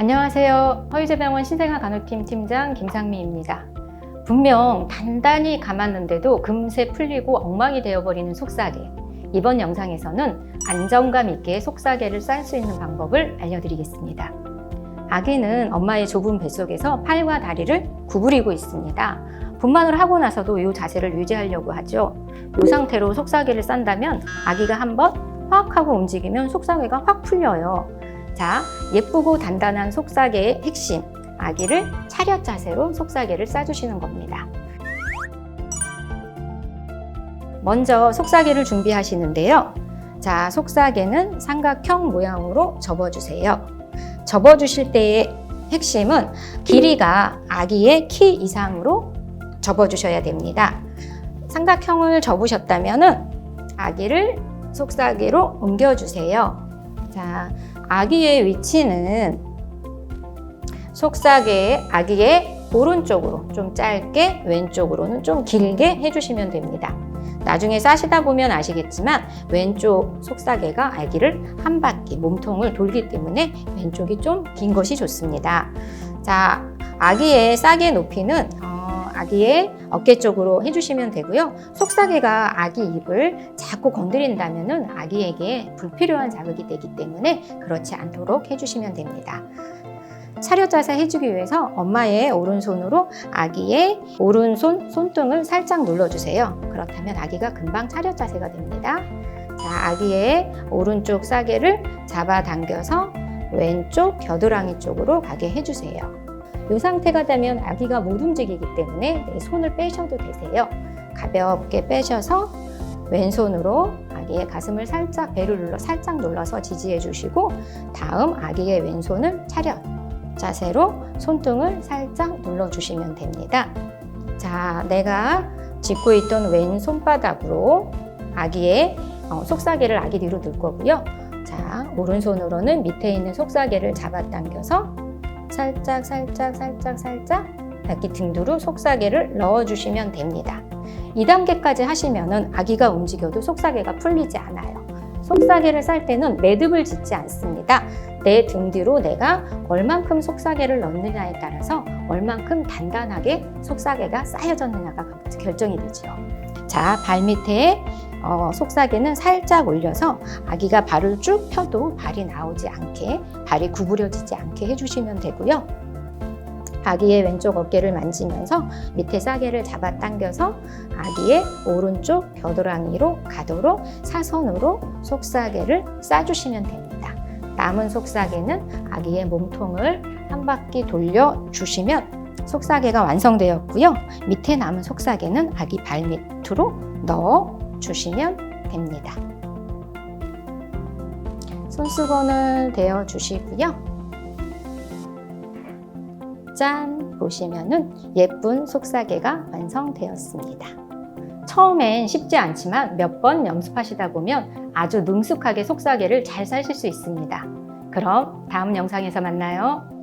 안녕하세요. 허유제병원 신생아 간호팀 팀장 김상미입니다. 분명 단단히 감았는데도 금세 풀리고 엉망이 되어버리는 속사계. 이번 영상에서는 안정감 있게 속사계를 쌀 수 있는 방법을 알려드리겠습니다. 아기는 엄마의 좁은 뱃속에서 팔과 다리를 구부리고 있습니다. 분만을 하고 나서도 이 자세를 유지하려고 하죠. 이 상태로 속사계를 싼다면 아기가 한번 확 하고 움직이면 속사계가 확 풀려요. 자, 예쁘고 단단한 속사계의 핵심, 아기를 차렷 자세로 속사계를 싸주시는 겁니다. 먼저 속사계를 준비하시는데요. 자, 속사계는 삼각형 모양으로 접어주세요. 접어주실 때의 핵심은 길이가 아기의 키 이상으로 접어주셔야 됩니다. 삼각형을 접으셨다면 아기를 속사계로 옮겨주세요. 자, 아기의 위치는 속사계의 아기의 오른쪽으로 좀 짧게 왼쪽으로는 좀 길게 해주시면 됩니다. 나중에 싸시다 보면 아시겠지만 왼쪽 속사계가 아기를 한 바퀴 몸통을 돌기 때문에 왼쪽이 좀 긴 것이 좋습니다. 자, 아기의 싸개 높이는 어, 아기의 어깨 쪽으로 해주시면 되고요. 속사계가 아기 입을 자꾸 건드린다면 아기에게 불필요한 자극이 되기 때문에 그렇지 않도록 해주시면 됩니다. 차렷 자세 해주기 위해서 엄마의 오른손으로 아기의 오른손 손등을 살짝 눌러주세요. 그렇다면 아기가 금방 차렷 자세가 됩니다. 자, 아기의 오른쪽 싸개를 잡아당겨서 왼쪽 겨드랑이 쪽으로 가게 해주세요. 이 상태가 되면 아기가 못 움직이기 때문에 내 손을 빼셔도 되세요. 가볍게 빼셔서 왼손으로 아기의 가슴을 살짝 배를 눌러 살짝 눌러서 지지해 주시고 다음 아기의 왼손을 차렷 자세로 손등을 살짝 눌러 주시면 됩니다. 자, 내가 짚고 있던 왼 손바닥으로 아기의 어, 속사계를 아기 뒤로 들 거고요. 자, 오른손으로는 밑에 있는 속사계를 잡아당겨서 살짝, 살짝, 살짝, 살짝 아기 등두로 속사계를 넣어주시면 됩니다. 2단계까지 하시면은 아기가 움직여도 속사계가 풀리지 않아요. 속사계를 쌀 때는 매듭을 짓지 않습니다. 내 등 뒤로 내가 얼만큼 속사계를 넣느냐에 따라서 얼만큼 단단하게 속사계가 쌓여졌느냐가 결정이 되죠. 자, 발 밑에 어, 속사계는 살짝 올려서 아기가 발을 쭉 펴도 발이 나오지 않게, 발이 구부려지지 않게 해주시면 되고요. 아기의 왼쪽 어깨를 만지면서 밑에 싸개를 잡아 당겨서 아기의 오른쪽 겨드랑이로 가도록 사선으로 속사계를 싸주시면 됩니다. 남은 속사계는 아기의 몸통을 한 바퀴 돌려 주시면 속사계가 완성되었고요. 밑에 남은 속사계는 아기 발 밑으로 넣어 주시면 됩니다. 손수건을 대어 주시고요. 짠! 보시면은 예쁜 속사계가 완성되었습니다. 처음엔 쉽지 않지만 몇 번 연습하시다 보면 아주 능숙하게 속사계를 잘 사실 수 있습니다. 그럼 다음 영상에서 만나요.